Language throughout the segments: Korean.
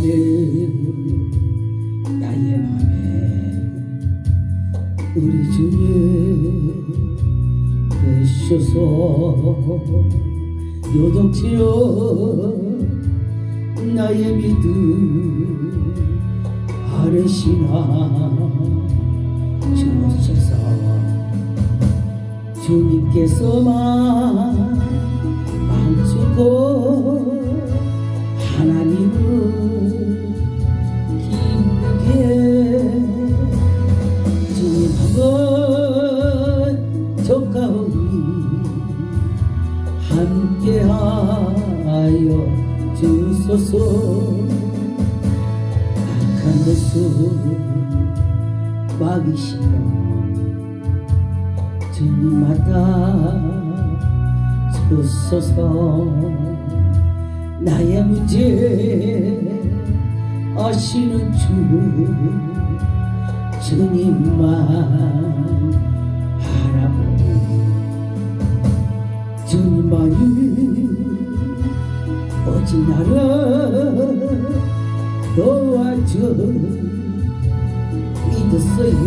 나는 나의 맘에 우리 주님 계셔서 요동치어 나의 믿음 아르시나 주옵소서 주님께서만 함께하여 주소서. 악한 것을 막이시며 주님마다 주소서. 나의 문제 아시는 주 주님만 주님만이 오직 나를 도와줘? 믿었어요.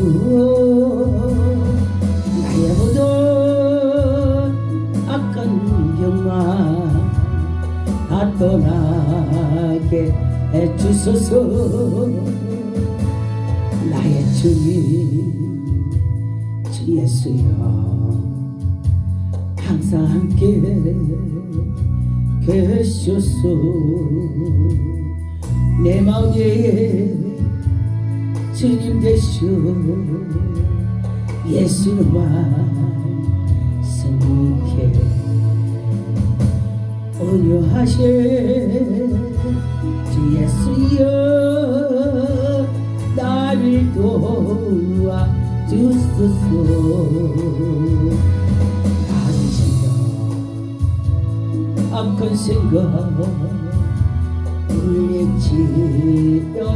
나의 모든 악한 경만 다 떠나게 해주소서. 나의 주님 주 예수여 항상 함께 계셔서 내 마음에 주님 되시오. 예수님만 승리케 온유하신 주 예수여 나를 도와 주소서 악한 생각 물리치려